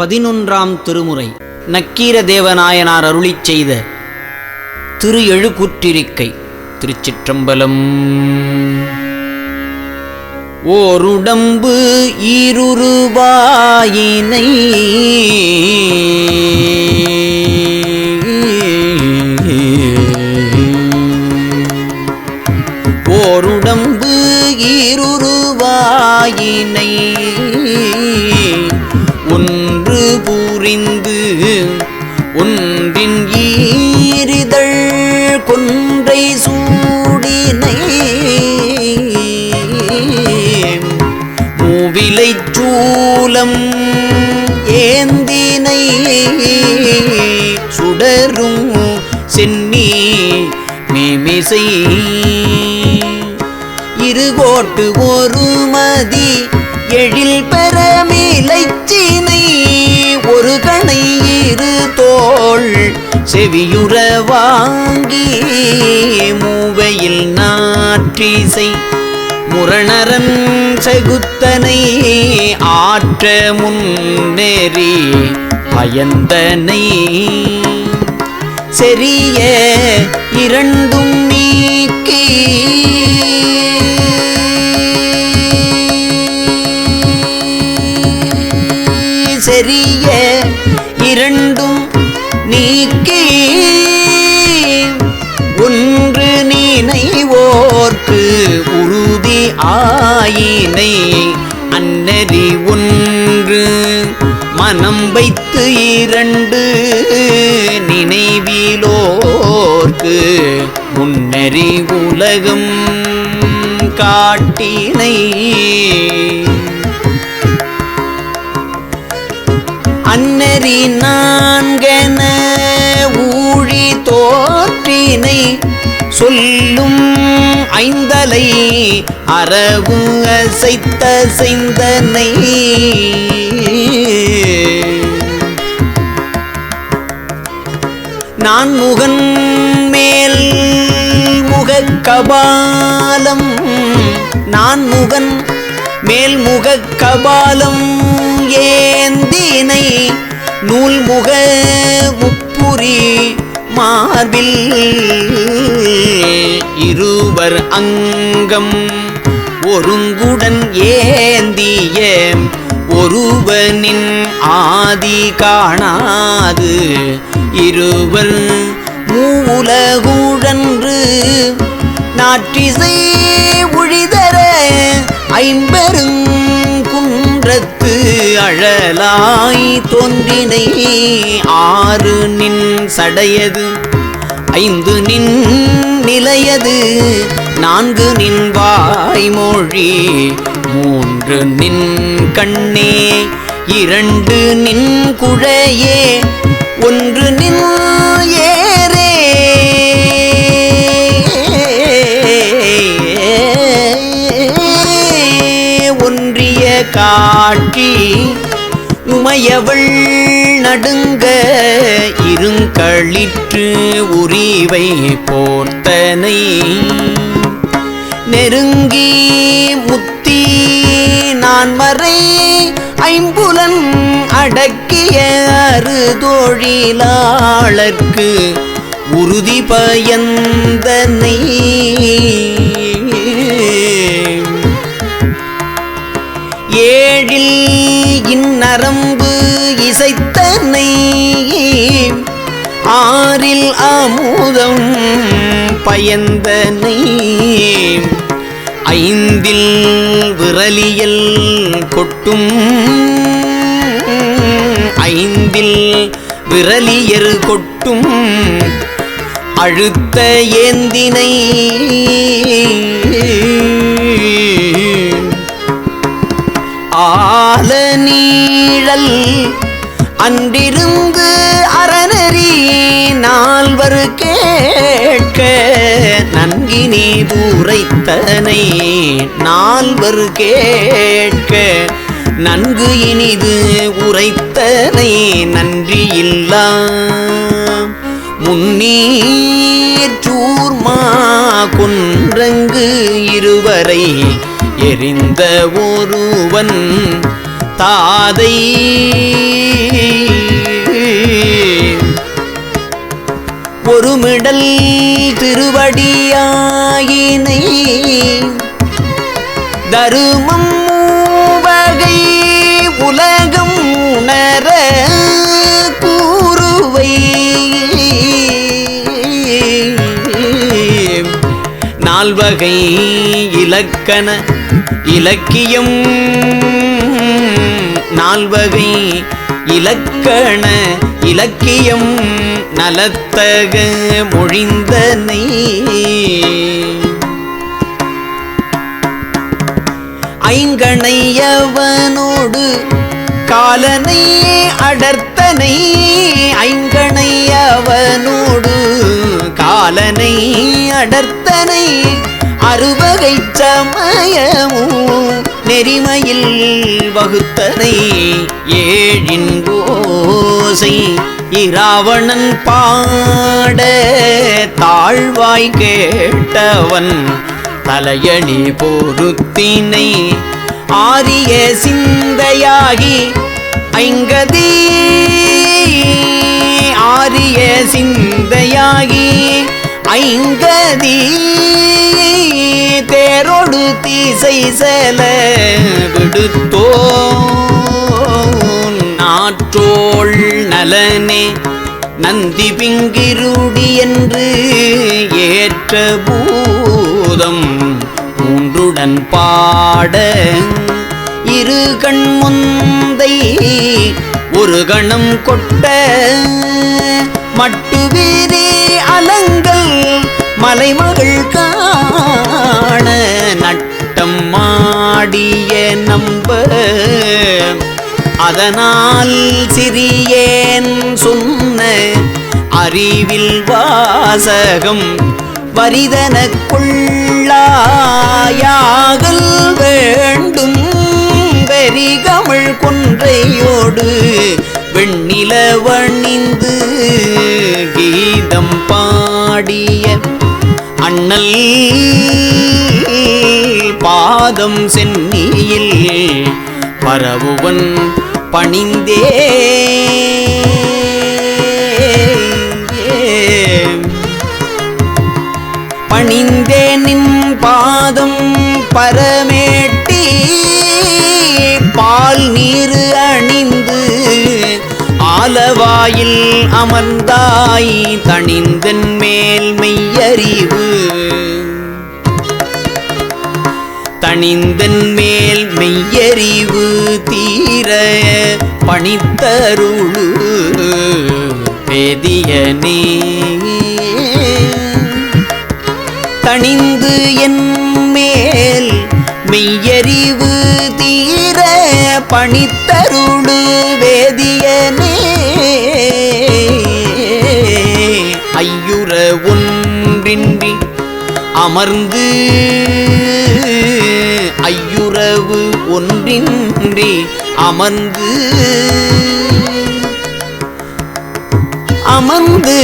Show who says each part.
Speaker 1: பதினொன்றாம் திருமுறை. நக்கீர தேவநாயனார் அருளிச் செய்த திரு எழுக்குற்றிருக்கை திருச்சிற்றம்பலம். ஓருடம்பு ஈருருவாயினை ஒன்றின் ஈரிதழ் கொன்றை சூடினை மூவிலை சூலம் ஏந்தினை சுடரும் சென்னி மேமிசை இருகோட்டு ஒரு மதி எழில் பெற பெறமிலைச்சினை ஒரு கணை போல் செவியுற வாங்கி மூவையில் நாற்றிசை. முரணரன் செகுத்தனை ஆற்ற முன்னேறி பயந்தனை. செறிய இரண்டும் நீ ஆயினை அன்னறி ஒன்று. மனம் வைத்து இரண்டு நினைவிலோர்க்கு. முன்னறி உலகம் காட்டினை. அன்னறி நான்கன ஊழி தோற்றினை. சொல்லும் ஐந்தலை அரவு அசைத்த செய்தனை நான் முகன் மேல் முகக்கபாலம் நான் முகன் மேல் முகக்கபாலம் ஏந்தினை. நூல் முக முப்புரி மார்பில் இருவர் அங்கம் ஒருங்குடன் ஏந்திய ஒருவனின் ஆதி காணாது. இருவர் மூலகுழன்று நாற்றிசை ஒழிதர ஐம்பெருங் குன்றத்து அழலாய் தோன்றினை ஆறு நின் சடையது ஐந்து நின் நிலையது நான்கு நின் வாய்மொழி மூன்று நின் கண்ணே இரண்டு நின் குழையே ஒன்று காட்டி உமையவள் நடுங்க இருங்களிற்று உரிவை போர்த்தனை. நெருங்கி முத்தி நான் மறை ஐம்புலன் அடக்கிய அறுதொழிலாளர்க்கு உறுதி பயந்தனை இசைத்தனை ஆறில் அமுதம் பயந்தனை ஐந்தில் விரலியல் கொட்டும். ஐந்தில் விரலியர் கொட்டும். அழுத்த ஏந்தினை ஆல நீழல் அன்றிருந்து அறநெறி நால்வர் கேட்க நன்கினி தூரைத்தனை நால்வர் கேட்க நன்கு இனிது உரைத்தனை நன்றியில்லா. முன்னீர் சூர்மா கொன்றங்கு இருவரை எரிந்த ஒருவன் தாதை. ஒருமிடல் திருவடியாயினை தருமம் மூவகை உலகம் உணர கூறுவை. நால்வகை இலக்கண இலக்கியம் நால்வகை இலக்கண இலக்கியம் நலத்தக மொழிந்தனை. ஐங்கணையவனோடு காலனை அடர்த்தனை. ஐங்கணையவனோடு காலனை அடர்த்தனை. அறுவகை சமயமும் நெறிமையில் வகுத்தனை ஏழின் ஓசை. இராவணன் பாட தாழ்வாய் கேட்டவன் தலையணி பொருத்தினை ஆரிய சிந்தையாகி ஐங்கதி. ஆரிய சிந்தையாகி ஐங்கதி தேரோடு தீசை செல விடுத்தோ நாற்றோள் நலனே நந்தி பிங்கிருடி என்று ஏற்ற பூதம் மூன்றுடன் பாட இரு கண் முந்தை ஒரு கணம் கொட்ட மட்டு வீரே அலங்கள் மலைமகள் காண நட்டம் மாடிய நம்ப. அதனால் சிறியேன் சொன்ன அறிவில் வாசகம் வரிதன கொள்ளாயாகல் வேண்டும். பெரிகமிழ் கொன்றையோடு வெண்ணிலவணிந்து கீதம் பாடிய அண்ணல் பாதம் சென்னியில் பரவுவன் பணிந்தே. பணிந்தே நின் பாதம் பரமேட்டி பால் நீர் அணிந்து ஆலவாயில் அமர்ந்தாய் தணிந்தன் மேல் மெய்யறிவு. தணிந்தன் மேல் மெய்யறிவு தீர பணித்தருளு வேதியனே தணிந்து என் மேல் மெய்யறிவு பணித்தருளு வேதியனே. ஐயுற ஒன்றின்றி அமர்ந்து ஐயுறவு ஒன்றின்றி அமர்ந்து அமர்ந்து.